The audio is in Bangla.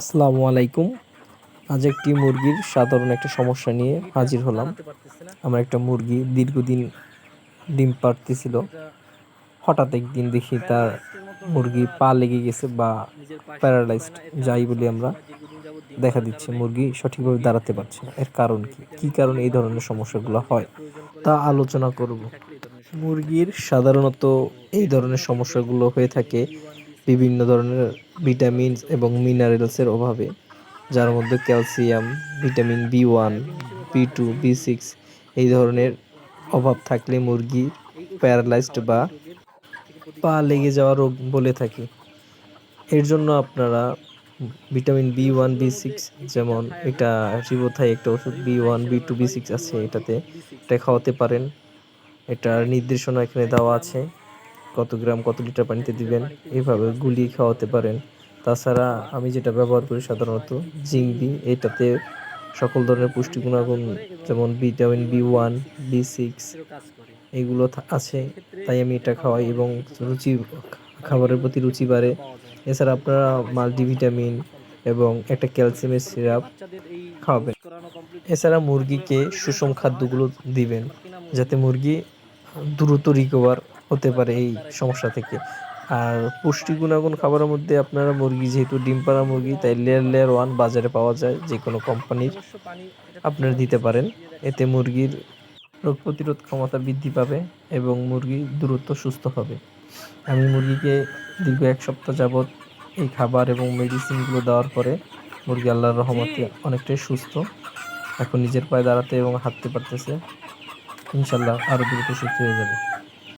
আসসালামু আলাইকুম। আজ একটি মুরগির সাধারণ একটা সমস্যা নিয়ে হাজির হলাম। আমার একটা মুরগি দীর্ঘদিন ডিম পাড়তেছিল। হঠাৎ একদিন দেখি তার মুরগি পা লেগে গেছে বা প্যারালাইজড যাই বলি আমরা, দেখা দিচ্ছে মুরগি সঠিকভাবে দাঁড়াতে পারছে না। এর কারণ কি? কী কারণে এই ধরনের সমস্যাগুলো হয়? তা আলোচনা করব। মুরগির সাধারণত এই ধরনের সমস্যাগুলো হয়ে থাকে বিভিন্ন ধরনের ভিটামিনস এবং মিনারেলসের অভাবে, যার মধ্যে calcium vitamin B one B two B six এই ধরনের অভাব থাকলে মুরগি প্যারালাইজড বা পা লেগে যাওয়া রোগ বলে থাকি। এর জন্য আপনারা vitamin B one B six যেমন এটা রিবোথাই একটা ওষুধ B one B two B six আছে এটাতে, এটা খাওয়াতে পারেন। এটার নির্দেশনা এখানে দেওয়া আছে। কত গ্রাম, কত লিটার পানিতে দিবেন এইভাবে গুলিয়ে খাওয়াতে পারেন। তাছাড়া আমি যেটা ব্যবহার করি সাধারণত জিংবি, এটাতে সকল ধরনের পুষ্টি গুণাগুণ যেমন vitamin B one, B six এগুলো আছে, তাই আমি এটা খাওয়াই এবং রুচি খাবারের প্রতি রুচি বাড়ে। এছাড়া আপনারা মাল্টিভিটামিন এবং একটা ক্যালসিয়ামের সিরাপ খাওয়াবেন। এছাড়া মুরগিকে সুষম খাদ্যগুলো দিবেন, যাতে মুরগি দ্রুত রিকভার হতে পারে এই সমস্যা থেকে। আর পুষ্টি গুণাগুণ খাবারের মধ্যে আপনারা মুরগি, যেহেতু ডিম পাড়া মুরগি, তাই লেয়ার লেয়ার ওয়ান বাজারে পাওয়া যায় যে কোনো কোম্পানির আপনারা দিতে পারেন। এতে মুরগির রোগ প্রতিরোধ ক্ষমতা বৃদ্ধি পাবে এবং মুরগি দ্রুত সুস্থ হবে। আমি মুরগিকে দীর্ঘ এক সপ্তাহ যাবৎ এই খাবার এবং মেডিসিনগুলো দেওয়ার পরে মুরগি আল্লাহর রহমতে অনেকটাই সুস্থ। এখন নিজের পায়ে দাঁড়াতে এবং হাঁটতে পারতেছে, ইনশাল্লাহ আরও দ্রুত সুস্থ হয়ে যাবে।